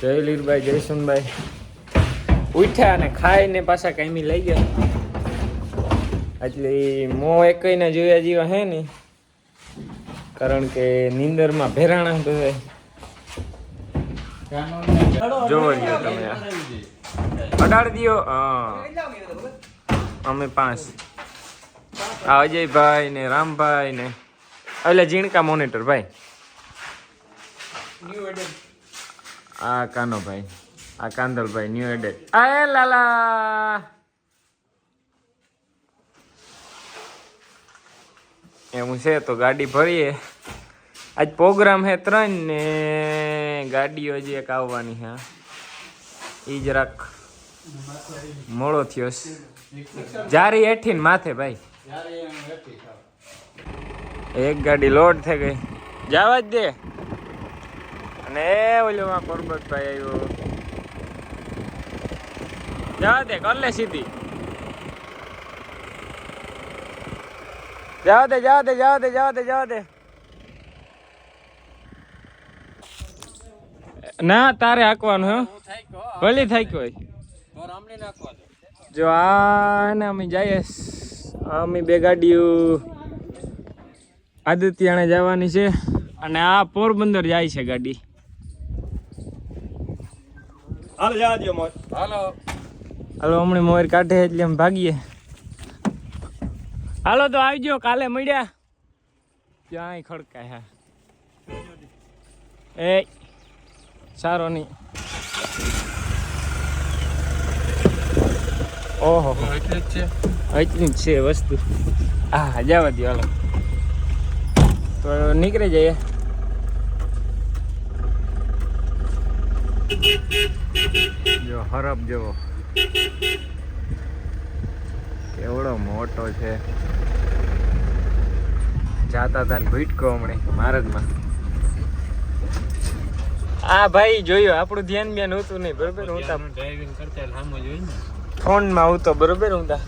જય લીરભાઈ જયસુનભાઈ ઉઠ્યા અને ખાઈને પાછા કાયમી લઈ ગયા. એટલે મો એકઈને જોયા જેવા હે ને કારણ કે નીંદરમાં ભેરાણા તો જોવો તમે આ. અઢાડી દ્યો. હા. અમે પાંચ. આ અજયભાઈ ને રામભાઈ ને એટલે ઝીણકા મોનિટર ભાઈ. આ કાનોભાઈ આ કાંદલભાઈ ન્યુ એડેડ આ એ લાલા! એવું છે તો ગાડી ભરીએ. આજ પ્રોગ્રામ હે ત્રણ ને ગાડીઓ હજી એક આવવાની છે એ જરાક મોડો થયો જારી હેઠી ને માથે ભાઈ. એક ગાડી લોડ થઈ ગઈ. જવા જ દે. અને ઓલોમાં પરબતભાઈ આવ્યો. જા દે, કર લે સીધી. જવા દે જવા દે જવા દે જવા દે જવા દે. ના, તારે હાંકવાનું હે ભલે થાય કોઈ જો આ ને અમે જઈએ અમે બે ગાડીઓ આદિત્યાને જવાની છે. અને આ પોરબંદર જાય છે ગાડી. હાલો જવા દો મોજ હાલો. હાલો હમણાં મોર કાઢે એટલે એમ ભાગીએ. હાલો તો આવજો કાલે મળ્યા. ક્યાંય ખડકાય હા. એ સારો નહીં. ઓહો. એટલે જ છે એટલી જ છે વસ્તુ. હા જવા દો હાલો. તો નીકળી જઈએ. હરફ જેવો. કેવડો મોટો છે. જાતા હતા ને ભીટકો હમણાં મહારાજમાં આ ભાઈ જોયું આપણું ધ્યાન બ્યાન હોતું નહીં બરોબર? હું તા ડ્રાઇવિંગ કરતા સામો જોઈ ને. ફોનમાં હું તો બરોબર? હું તા.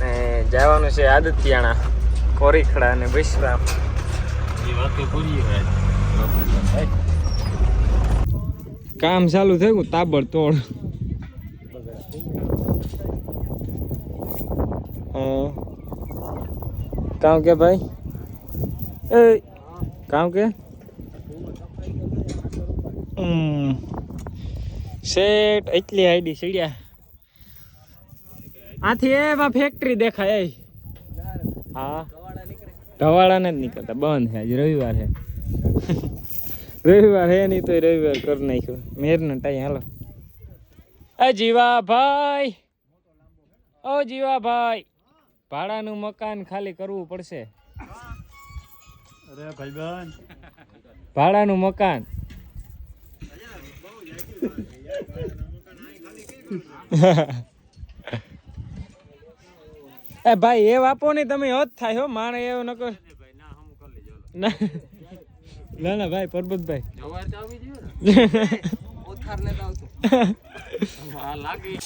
ને જવાનું છે આદત્યાણા કોરીખડા અને વિશ્રામ એ વાતો પૂરી હોય. કામ ચાલુ થયું તાબડ તોડ કામ કે ભાઈ? એ, કામ કે? શેટ એટલી આઈડી સીડ્યા આથી એમાં ફેક્ટરી દેખાય હા. ઢવાળા જ નીકળતા, બંધ છે, આજે રવિવાર છે. રવિવાર હે નહીં તો રવિવાર કરી નાખ્યો. મેર ને ટાઈ હાલો. એ જીવાભાઈ. ઓ જીવાભાઈ ભાડાનું મકાન ખાલી કરવું પડશે. અરે ભાઈબંધ. ભાડાનું મકાન. એ ભાઈ એ વાપો ને તમે હોત થાય હો માણે એવું નકો ના. ના ના ભાઈ પરબતભાઈ. જવાર તો આવી જોઈએ ને. ઓથાર ને તો આવતું. હા લાગી.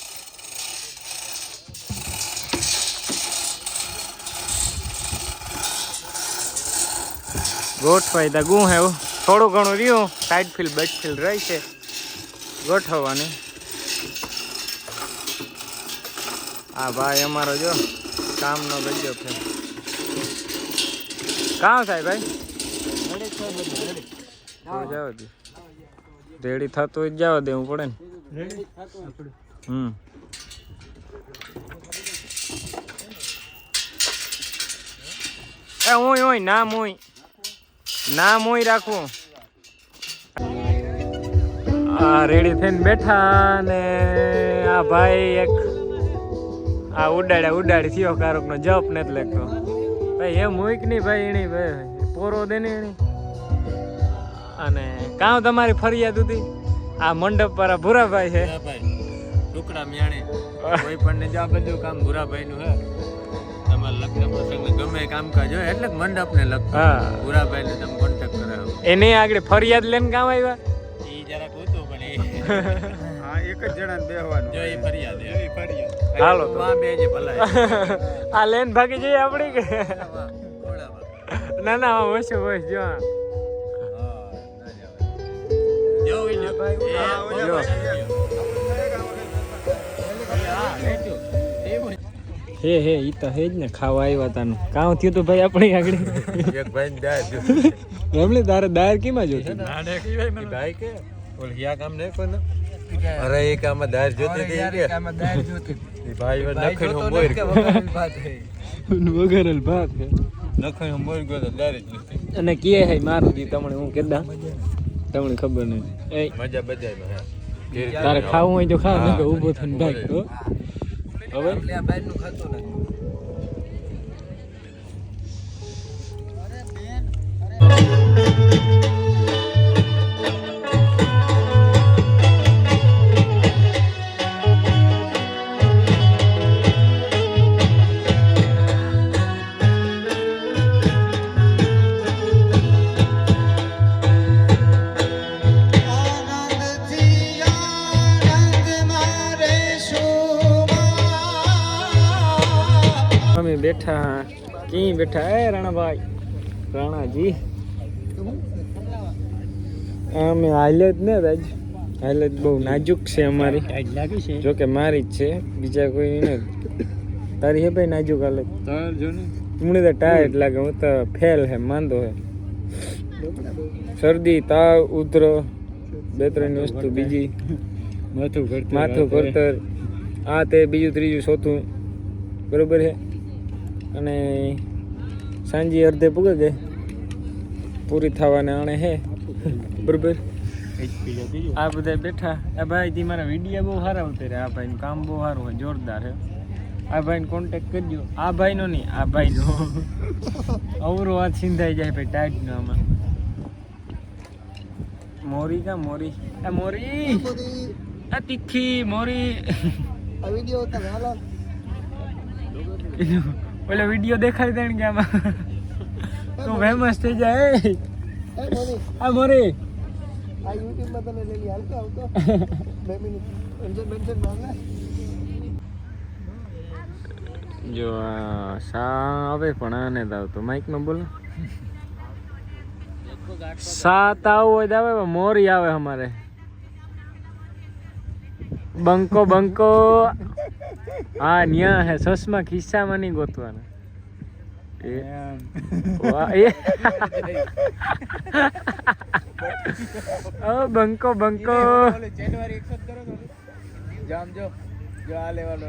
ગોઠવાઈ તા ગું હે થોડું ઘણું રહ્યું સાઈડ ફીલ બેક ફીલ રહી છે. ગોઠવવાની. આ ભાઈ અમારો જો કામનો ગજો છે. કામ થાય ભાઈ? જાવ દે. રેડી થતું હોય જવા દેવું પડે ને. હમ. એ ઓય ઓય નામ ઓય. નામ ઓય રાખવું આ રેડી થઈને બેઠા ને આ ભાઈ એક આ ઉડાડ્યા ઉડાડી થયો કારક નો જપ નથી લાગતો ભાઈ એમ હોય કે નહીં ભાઈ એની ભાઈ પોરો દે ને એની. અને કાં તમારી ફરિયાદ હતી આ મંડપ પર ભૂરાભાઈ છે. ટુકડા મ્યાણે. કોઈ પણ ને જો આ બધું કામ ભૂરાભાઈ નું હે. તમારા લગ્ન પ્રસંગ ગમે કામકાજ હોય એટલે મંડપ ને લગ હા. ભૂરાભાઈ ને તમે કોન્ટેક્ટ કરાવો. એને આગળ ફરિયાદ લઈને કામ આવ્યા? એ જરાક હતું પણ એ. હા એક જ જણા બેહવાનું જો એ ફરિયાદ એ ફરિયાદ. હાલો તો. આ બે જે ભલાય આ લેન ભાગી જઈએ આપણી કે? ના ના ઓછું હોય જો આ. હા જો હે હે ઈ તો હે જ ને ખાવા આવ્યા તાનું. કાં થયું તો ભાઈ આપણી આગળ? એક ભાઈ દાર જો રમલી તારે દાર કેમાં જોતી ભાઈ કે? ઓલ હિયા કામ ને કોને અરે એક આમાં દાર જોતી હતી કે? ઈ ભાઈ વર નખણ હું મોર ગયો. વગરલ ભાત હે. નખણ હું? મોર ગયો તો દાર જ નથી અને કે હે મારું દી તમને હું કેદા? તમને ખબર નહીં મજા બજાય તારે ખાવું. હોય તો ખા નહીં ઊભો થઈને ભાગ તો હવે? અમે બેઠા કી બેઠા? એ રાણાભાઈ રાણાજી. અમે હાલત ને રાજ હાલત બહુ નાજુક છે અમારી. જો કે મારી જ છે બીજા કોઈ નથી તારી હે ભાઈ નાજુક હાલત? મને તો ટાયર્ડ લાગે હું તો ફેલ હે માંદો હે. શરદી તાવ ઉધરો બે ત્રણ વસ્તુ બીજી. માથું માથું કરતર આ તે બીજું ત્રીજું ચોથું. બરોબર છે અને સાંજે અડધે પૂગે ગઈ પૂરી થવાને આણે હે? બરોબર? આ બધા બેઠા. આ ભાઈ થી મારા વિડીયા બહુ સારા ઉતરે આ ભાઈનું કામ બહુ સારું હોય જોરદાર હે. આ ભાઈને કોન્ટેક્ટ કરજો. આ ભાઈનો નહીં આ ભાઈનો. અવરો હાથ સિંધાઈ જાય ભાઈ ટાઈટનો આમાં. મોરી કા મોરી? આ મોરી! આ તીખી મોરી! આ વીડિયો દેખાડી દે ને કે આમાં. તો ફેમસ થઈ જાય. આ મોરી જો આ સા આવે પણ આને દાવ તો માઈક માઇકમાં બોલો. સાત આવું હોય તો આવે મોરી આવે અમારે. બંકો બંકો. હા ન્યા હે સસમા ખિસ્સામાં નહીં ગોતવાના વાહ બંકો બંકો. જામ જો જો આ લેવાનો.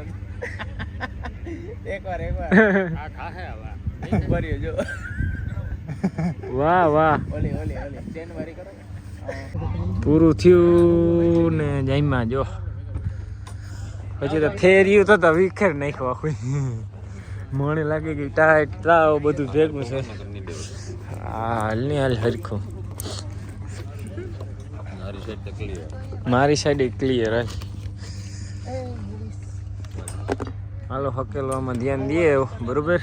એકવાર એકવાર. આ ખાહે આવા ભર્યો જો. વાહ વાહ ઓલી ઓલી ઓલી. કરો પૂરું થયું ને જઈમાં જો. પછી તો થેર્યું તો તો વિખેર નાખ્યો આખું. મને લાગે કે ટાઈટ તાવ બધું ભેગું છે. હા હાલની હાલ હરખું. મારી સાઈડ તકલીફ મારી સાઈડ ક્લિયર હાલ. હાલો હકેલવામાં ધ્યાન દઈએ. બરોબર?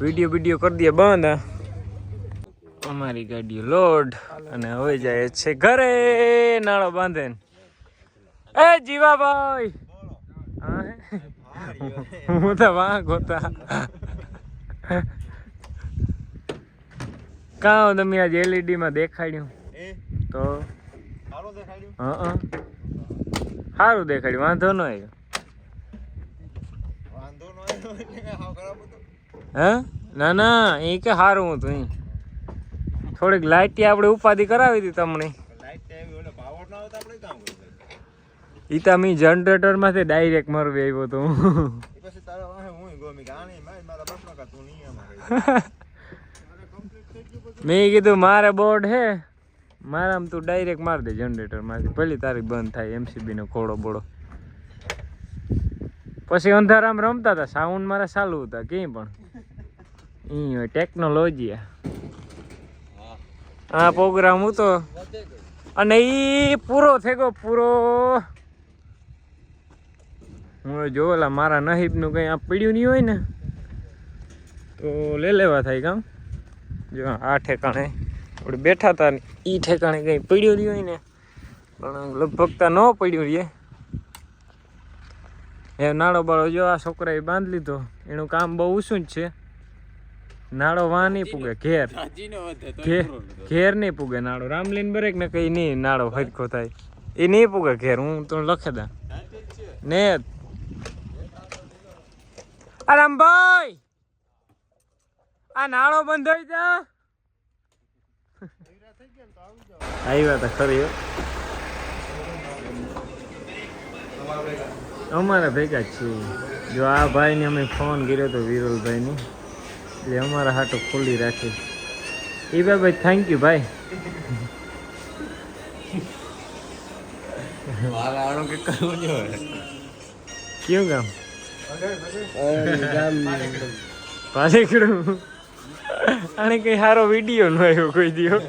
વીડિયો વીડિયો કરી દઈએ બંધ. અમારી ગાડીઓ લોડ અને હવે જાય છે ઘરે. નાળો બાંધે એ જીવાભાઈ! હા તો વાંક હોતા કાં તમે આજે એલઈડી માં દેખાડ્યું? તો? સારું દેખાડ્યું? હા સારું દેખાડ્યું વાંધો ન આવ્યો. હે? ના ના એ કે સારું હતું થોડીક લાઇટી આપણે ઉપાધિ કરાવી હતી તમને લાઈટ આવી ઓલે પાવર ના આવતા આપણે કામ કરતા ઈ તો મી જનરેટરમાંથી ડાયરેક્ટ મરવી આવ્યો તો. હું. એ પછી તારા વાહે હું ગમી કે આની મારી મારા બાપના કા તું નહીં આમાં મેં કીધું મારે બોર્ડ હે. મારામાં તું ડાયરેક્ટ માર દે જનરેટરમાંથી પેલી તારીખ બંધ થાય એમસીબી નો ખોડો બોડો. પછી અંધારામાં રમતા હતા સાઉન્ડ મારા ચાલુ હતા ક્યાંય પણ. ઈ હોય ટેકનોલોજી આ. પ્રોગ્રામ હતો. અને ઈ પૂરો થઈ ગયો પૂરો. હું જો ઓલા મારા નહીબનું કંઈ આ પીડ્યું નહીં હોય ને, તો લે લેવા થાય કામ. જો, આ ઠેકાણે આપણે બેઠા હતા ને એ ઠેકાણે કંઈ પીડ્યું નહીં હોય ને, પણ લગભગ તો ન પડ્યું રે. એ નાળો બાળો જો, આ છોકરાએ બાંધ લીધો. એનું કામ બહુ ઊંચું જ છે. નાળો વા નહીં પૂગે, ઘેર. ઘેર નહીં પૂગે નાળો. રામલીન બરેક ને કઈ નહીં, નાળો હરખો થાય. એ નહીં પૂગે ઘેર, હું તો લખે દા. ને આરામભાઈ આ નાળો બંધ થઈ જા. આવ્યા તા ખરી. અમારા ભેગા જ છીએ. જો આ ભાઈને અમે ફોન કર્યો તો વિરોલભાઈને. એટલે અમારા હાટો ખુલ્લી રાખી. એ ભાઈ. થેન્ક યુ ભાઈ કેવું આણો પાલીકડું. આને કઈ સારો વીડિયો નો આવ્યો કોઈ દિયો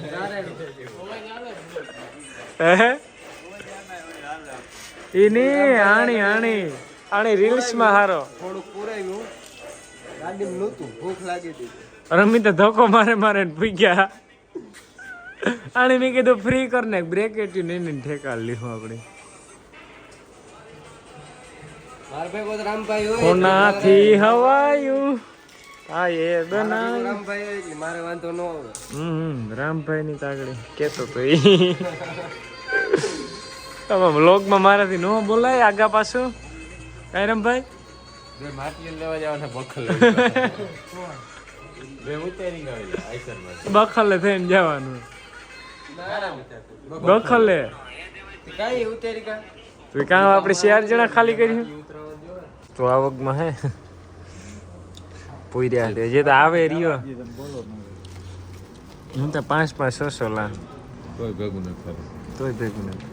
હે? એની આણી આણી આણી રીલ્સમાં હારો. થોડું પૂરાયું ગાડી નહોતું ભૂખ લાગી હતી રમી તો ધોકો મારે મારે પી ગયા આને મેં કીધું ફ્રી કર ને, બ્રેક એટ્યું નહીં ને ઠેકા લીધું આપણે. કોનાથી હવાયું? હા એ બનાવ રામભાઈ એટલે મારે વાંધો ન આવે. હમ રામભાઈ ની તાગડી કેતો તો ઈ તમે વ્લોગમાં મારાથી નો બોલાય આગા પાછું. કઈ રામભાઈ? બે માટલી લેવા જવાના બખલ બે ઉતેરી ગયો આઈસરમાં બખલે થઈને જવાનું. બખલે. કઈ ઉતેરી કા? તો કામ આપણે ચાર જણા ખાલી કર્યું? તો આવકમાં હે. પૂર્યા છે. જે તો આવે રહ્યો. હું તો પાંચ પાંચ છ છ લાખ. તોય ભેગું નથી તોય ભેગું નથી.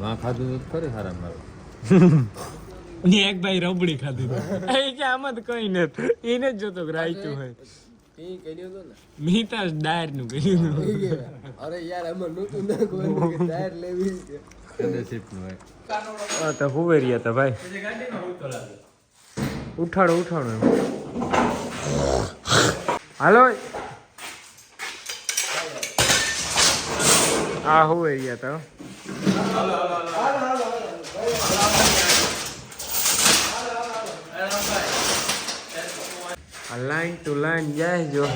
વાં ખાધું ખરી હારા. મારું એક ભાઈ રબડી ખાધી એ કે આમાં તો કઈ નથી. એને જ જોતો કે રાયતું હોય. એ કર્યું તો ને? મીતા ડાયરનું કહ્યું અરે યાર અમે ના કોઈ ટાયર લેવી છે. ફેલોશિપનું હોય હા તો હુવે રહ્યા હતા ભાઈ. ઉઠાડો ઉઠાડો એમ. હાલો. હા હુવે રહ્યા હતા. આ લાઈન ટુ લાઈન જાય જો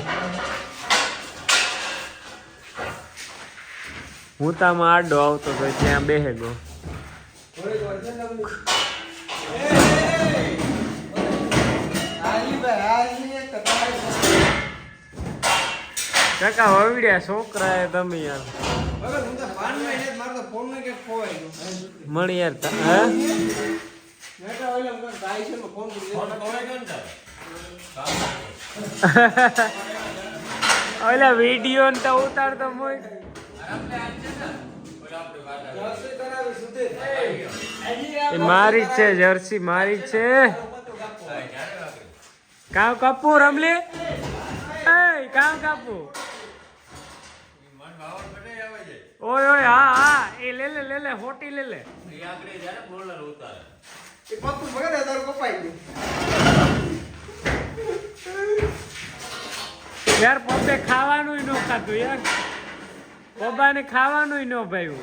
હું તામાં આડો આવતો તો ત્યાં બેહે ગયો. કાકા વાવડ્યા છોકરા એ તમે યાર. મળી યાર તા- હે? ઓલા વીડિયો ને તો ઉતારતો મોય. એ મારી જ છે જર્સી મારી જ છે. કામ કાપુ રમલી? એ કામ કાપુ. ઓય ઓય હા હા એ લે લે લે લે હોટી લે લે. યાર પોતે ખાવાનું ન ખાતું યાર પપ્પાને ખાવાનું ન ભાઈ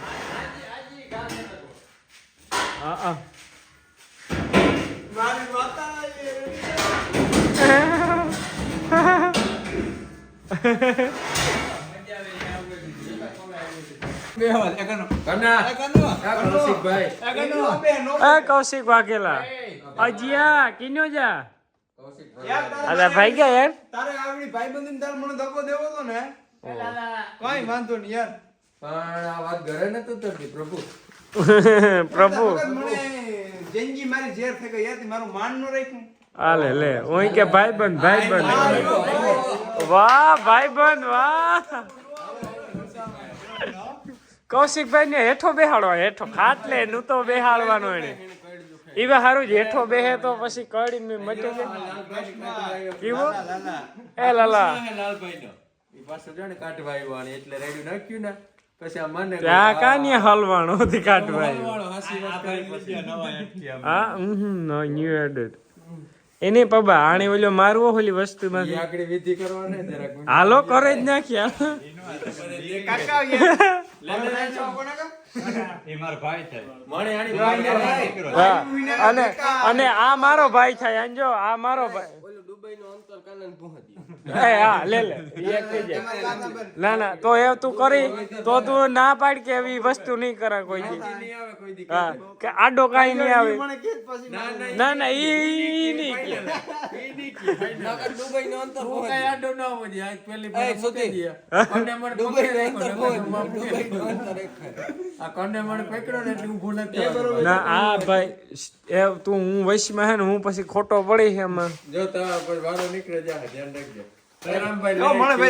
હા કૌશિક વાઘેલા. અજિયા કિન્યો જા? અરે ભાઈ ગયા યાર? તારે આવડી ભાઈબંધી તારે મને ધક્કો દેવો તો ને? કઈ વાંધો નહીં યાર. પણ આ વાત ઘરે ને તો તરતી પ્રભુ. પ્રભુ મને જિંદગી મારી ઝેર થઈ ગઈ યાર મારું માન નો રાખ્યું. આલે લે ઓય કે ભાઈબંધ ભાઈબંધ. વાહ ભાઈબંધ વાહ. કૌશિકભાઈ ને હેઠો બેહાડો હેઠો ખાટલે નું તો બેહાડવાનો એને. ઈવે હારું જ હેઠો બેહે તો પછી કડી મે મટી જાય. કેવો એ લાલા. લાલભાઈ ઈ પાછો જણે કાઢવા આવ્યો અને એટલે રેડી નાખ્યું ને પછી આ મને ત્યાં કાની હલવાણો હતી કાટભાઈ આવ્યો હા હમ નો ન્યુ એડિટ એને પબા આણે ઓલો મારવો ઓલી વસ્તુ ઈ માં આગળ વિધિ કરવાને જરાક હાલો કરે જ નાખ્યા. કાકા લે હા અને અને આ મારો ભાઈ થાય. આંજો આ મારો ભાઈ. ના ના તો એ તું કરી તો તું ના પાડ કે એવી વસ્તુ નહીં કરે કોઈ હા કે આડો કાઈ નહીં આવે. મને કે જ પછી ના ના ઈ નહીં ના. આ કંડેમણ પકડ્યો ને એટલે ઊભો નથી ના આ ભાઈ એ તું હું વૈશમાં હે ને હું પછી ખોટો પડી છે એમાં. જો વારો નીકળે જાય ધ્યાન રાખજો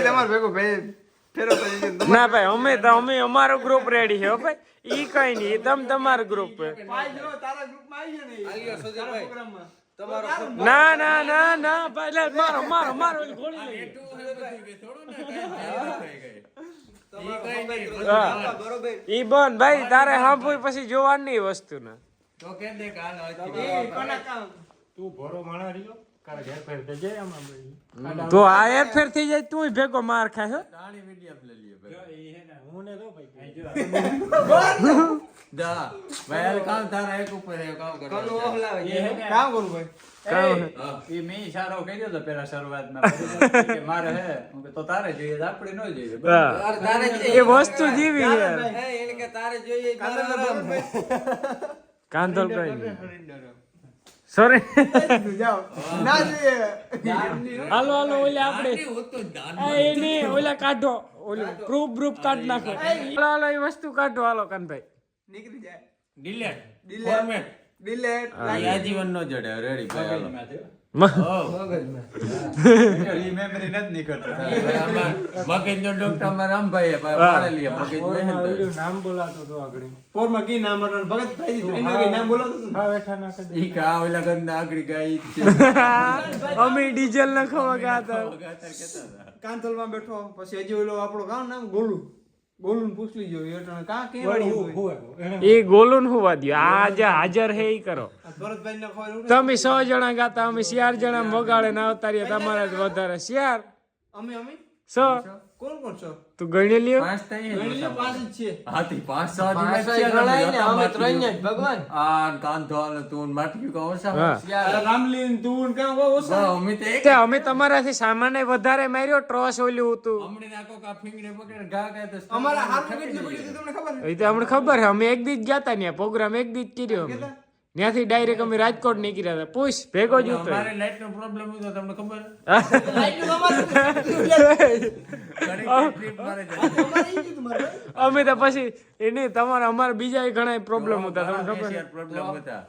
તમારે ભેગો ભાઈ ને. ભાઈ અમે તો અમે અમારો ગ્રુપ રેડી છે હો ભાઈ ઈ કઈ નહીં તમ તમારું ગ્રુપ ને. ના ના ના ના ભાઈ મારો મારો મારો ગોળી લઈ લે. થોડું ને કાંઈ જાય થઈ ગઈ. ઈ કઈ નહીં, બધું હા. જવાનું. ઈ બંધ ભાઈ તારે સાંભળી પછી જોવાની વસ્તુ ના તો કે દે આજથી કોના કામ? તો આ એરફેર થઈ જાય તું ભેગો માર ખાય હો તાળી મીડિયમ લઈ લઈએ ભાઈ. દા. ભાઈ હાલ કામ તારા એક ઉપર એક કામ કરવાનું છે. કામ કરું ભાઈ કામ હે. હા. એ મેં ઈશારો કર્યો તો પેલા શરૂઆતમાં પછી કે મારે હે હું કે તો તારે જોઈએ તો આપણે ન જોઈએ હા. એ વસ્તુ જીવી છે કાંધોલ કઈ નહીં સોરી ના હાલો હાલો ઓલે આપણે. આની હોતું જ દાન. આ એ નહીં ઓલા કાઢો ઓલું પ્રૂફ પ્રૂફ કાઢ નાખો. હાલો હાલો એ વસ્તુ કાઢો. હાલો કાનભાઈ. નીકળી જાય. ડિલેટ આજીવન નો જડે. રેડી ભાઈ હાલો. મ- હો. મેમરી નથી નીકળતો. ભાઈ આમાં મગજનો ડોક્ટર અમારા રામભાઈ હે, ભાઈ મારે લઈએ મગજ મહેનત. નામ બોલાતો તો આગળ. પોરમાં કી નામ હતું? ભગત ભાઈ ત્રણ વાગે નામ બોલાવતો હતો ને. હા બેઠા નાખે ઈ કે આ ઓલા ગંદા આગળ ગાય. અમે ડીઝલ હતા. કહેતા બેઠો પછી હજી ઓલો આપણો કામ નામ ગોલું. ગોલું પૂછ લીજો એ કા કે કેવાડી એ ગોલું હોવા દો આજે હાજર હે ઈ કરો. ને. તમે સો જણા ગાતા અમે ચાર જણા વગાડે ના આવતા રહ્યા તમારા જ વધારે. ચાર અમે અમે? સો. કોણ કોણ છો? તું ગણી લ્યો. પાંચ ગણી પાંચ જ છીએ હાથી પાંચ સો દિવસ છે તમે ભગવાન. આ કાંધો ને તું ને માટક્યું કહો છો? હા. આ રામલીન તું ને કાં કહો ઓછા બસ, અમે તો તે અમે તમારાથી સામાન્ય વધારે માર્યો ટ્રોસ ઓલું હતું. કે ફિંગરે તો અમારા કેટલી પડી તમને ખબર છે? એ તો અમને ખબર હે અમે એક દી જ ગયા તા ત્યાં પ્રોગ્રામ એક દી જ કર્યો અમે. ત્યાંથી ડાયરેક્ટ અમે રાજકોટ નીકળ્યા હતા. પૂછ ભેગો જ ઉતર્યો. અમારે લાઈટ નો પ્રોબ્લેમ હતો તમને ખબર? મારે મારે. અમે તો પછી એ નહીં તમારા અમારા બીજા ઘણા પ્રોબ્લેમ હતા તમને ખબર પ્રોબ્લેમ હતા.